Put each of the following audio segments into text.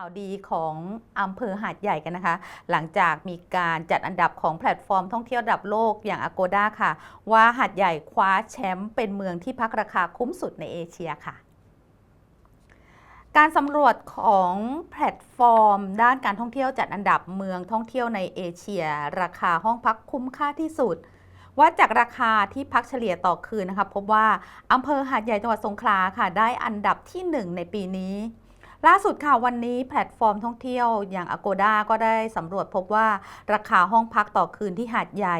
ข่าวดีของอำเภอหาดใหญ่กันนะคะ หลังจากมีการจัดอันดับของแพลตฟอร์มท่องเที่ยวระดับโลกอย่าง Agoda ค่ะ ว่าหาดใหญ่คว้าแชมป์เป็นเมืองที่พักราคาคุ้มสุดในเอเชียค่ะ การสำรวจของแพลตฟอร์ม ด้านการท่องเที่ยวจัดอันดับเมืองท่องเที่ยวในเอเชีย ราคาห้องพักคุ้มค่าที่สุดว่าจากราคาที่พักเฉลี่ยต่อคืนนะคะพบว่าอำเภอหาดใหญ่จังหวัดสงขลาค่ะ ได้อันดับที่หนึ่งในปีนี้ ล่าสุดค่ะวันนี้แพลตฟอร์มท่องเที่ยวอย่าง Agoda ก็ได้สำรวจพบว่าราคาห้องพักต่อคืนที่หาดใหญ่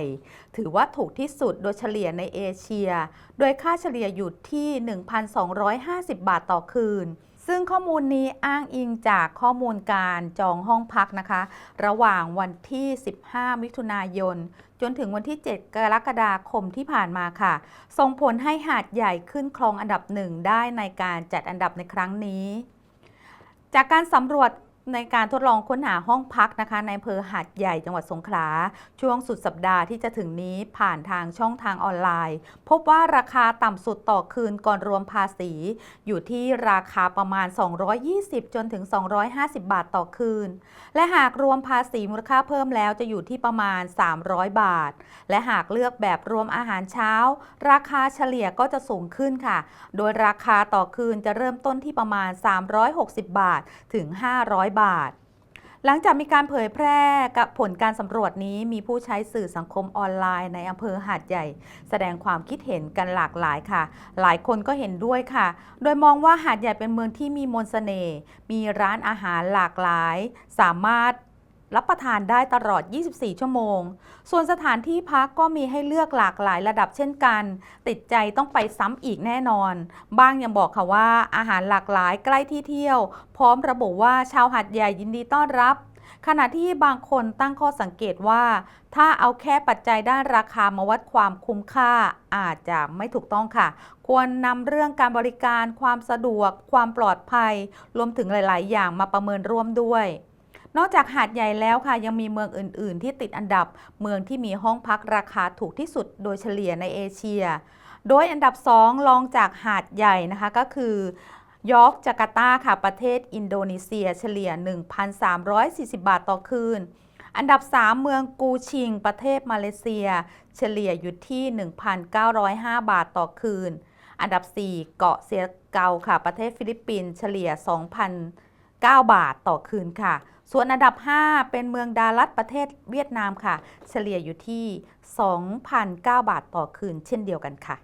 ถือว่าถูกที่สุดโดยเฉลี่ยในเอเชีย โดยค่าเฉลี่ยอยู่ที่ 1,250 บาทต่อคืน ซึ่งข้อมูลนี้อ้างอิงจากข้อมูลการจองห้องพักนะคะ ระหว่างวันที่ 15 มิถุนายน จนถึงวันที่ 7 กรกฎาคมที่ผ่านมาค่ะ ส่งผลให้หาดใหญ่ขึ้นครองอันดับหนึ่งได้ในการจัดอันดับในครั้งนี้ จากการสำรวจ ในการทดลองค้นหาห้องพักนะคะในอำเภอหาดใหญ่จังหวัดสงขลาช่วงสุดสัปดาห์ที่จะถึงนี้ผ่านทางช่องทางออนไลน์ พบว่าราคาต่ำสุดต่อคืนก่อนรวมภาษี อยู่ที่ราคาประมาณ 220 จนถึง 250 บาทต่อคืน และหากรวมภาษีมูลค่าเพิ่มแล้วจะอยู่ที่ประมาณ 300 บาท และหากเลือกแบบรวมอาหารเช้า ราคาเฉลี่ยก็จะสูงขึ้นค่ะ โดยราคาต่อคืนจะเริ่มต้นที่ประมาณ 360 บาทถึง 500บาท หลังจากมีการเผยแพร่กับผลการสำรวจนี้มีผู้ใช้สื่อสังคมออนไลน์ในอำเภอหาดใหญ่ แสดงความคิดเห็นกันหลากหลายค่ะ หลายคนก็เห็นด้วยค่ะ โดยมองว่าหาดใหญ่เป็นเมืองที่มีมนต์เสน่ห์มีร้านอาหารหลากหลาย สามารถ รับประทานได้ตลอด 24 ชั่วโมง ส่วนสถานที่พักก็มีให้เลือกหลากหลายระดับเช่นกัน ติดใจต้องไปซ้ำอีกแน่นอน บ้างยังบอกค่ะว่าอาหารหลากหลายใกล้ที่เที่ยว พร้อมระบุว่าชาวหาดใหญ่ยินดีต้อนรับ ขณะที่บางคนตั้งข้อสังเกตว่า ถ้าเอาแค่ปัจจัยด้านราคามาวัดความคุ้มค่าอาจจะไม่ถูกต้องค่ะ ควรนำเรื่องการบริการ ความสะดวก ความปลอดภัย รวมถึงหลาย ๆ อย่างมาประเมินร่วมด้วย นอกจากหาดใหญ่แล้วค่ะ ยังมีเมืองอื่น ๆ ที่ติดอันดับ เมืองที่มีห้องพักราคาถูกที่สุดโดยเฉลี่ยในเอเชีย โดยอันดับ 2 รองจากหาดใหญ่นะคะก็คือยอร์กจาการ์ตาค่ะประเทศอินโดนีเซียเฉลี่ย 1,340 บาทต่อคืน อันดับ 3 เมืองกูชิง ประเทศมาเลเซีย เฉลี่ยอยู่ที่ 1,905 บาทต่อคืน อันดับ 4 เกาะเซียเกาค่ะ ประเทศฟิลิปปินส์เฉลี่ย 2,000 9 บาทต่อคืนค่ะ ส่วนอันดับ 5 เป็นเมืองดาลัสประเทศเวียดนามค่ะ เฉลี่ยอยู่ที่ 2,009 บาทต่อคืนเช่นเดียวกันค่ะ